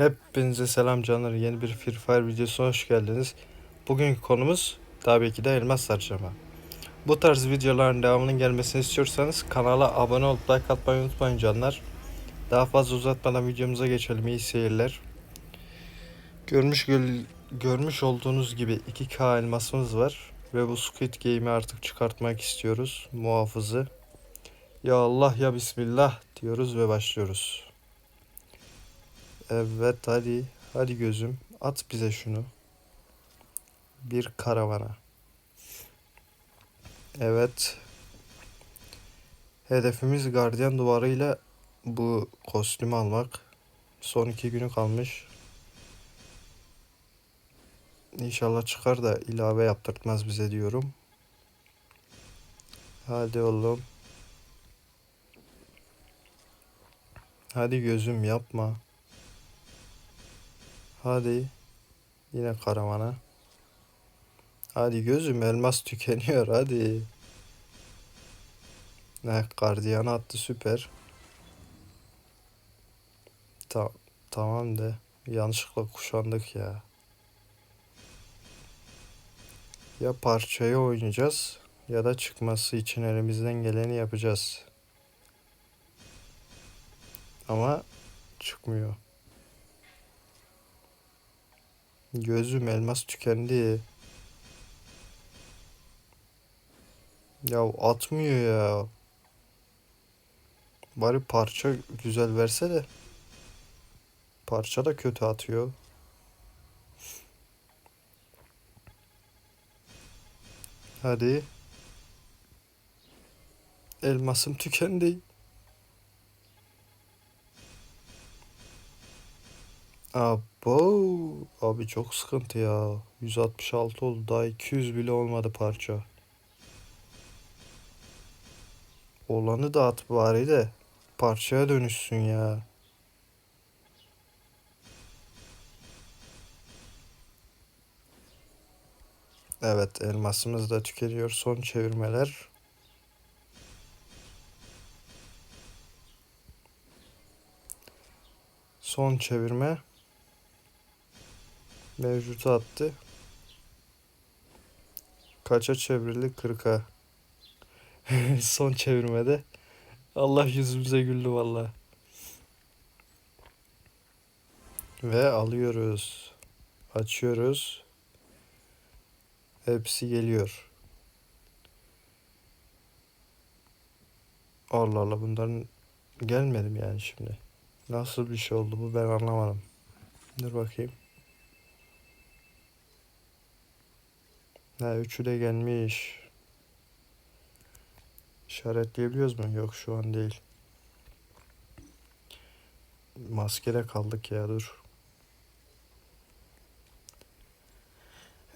Hepinize selam canlar. Yeni bir Free Fire videosuna hoş geldiniz. Bugünkü konumuz tabii ki de elmas harcama. Bu tarz videoların devamının gelmesini istiyorsanız kanala abone olup like atmayı unutmayın canlar. Daha fazla uzatmadan videomuza geçelim. İyi seyirler. Görmüş görmüş olduğunuz gibi 2K elmasımız var ve bu Squid Game'i artık çıkartmak istiyoruz. Muhafızı. Ya Allah ya Bismillah diyoruz ve başlıyoruz. Evet hadi. Hadi gözüm. At bize şunu. Bir karavana. Evet. Hedefimiz gardiyan duvarıyla bu kostümü almak. Son iki günü kalmış. İnşallah çıkar da ilave yaptırtmaz bize diyorum. Hadi oğlum. Hadi gözüm yapma. Hadi. Yine karavana. Hadi gözüm elmas tükeniyor hadi. Ne gardiyana attı süper. Ta tamam de. Yanlışlıkla kuşandık ya. Ya parçayı oynayacağız ya da çıkması için elimizden geleni yapacağız. Ama çıkmıyor. Gözüm elmas tükendi. Ya atmıyor ya. Bari parça güzel verse de. Parça da kötü atıyor. Hadi. Elmasım tükendi. Abo. Abi çok sıkıntı ya. 166 oldu. Daha 200 bile olmadı parça. Olanı da at bari de. Parçaya dönüşsün ya. Evet elmasımız da tükeniyor. Son çevirmeler. Son çevirme. Mevcutu attı. Kaça çevrildi? 40'a. Son çevirmede. Allah yüzümüze güldü valla. Ve alıyoruz. Açıyoruz. Hepsi geliyor. Allah Allah bunların gelmedim yani şimdi. Nasıl bir şey oldu bu ben anlamadım. Dur bakayım. Ha üçü de gelmiş. İşaretleyebiliyoruz mu? Yok şu an değil. Maskede kaldık ya dur.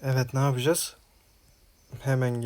Evet ne yapacağız? Hemen gel.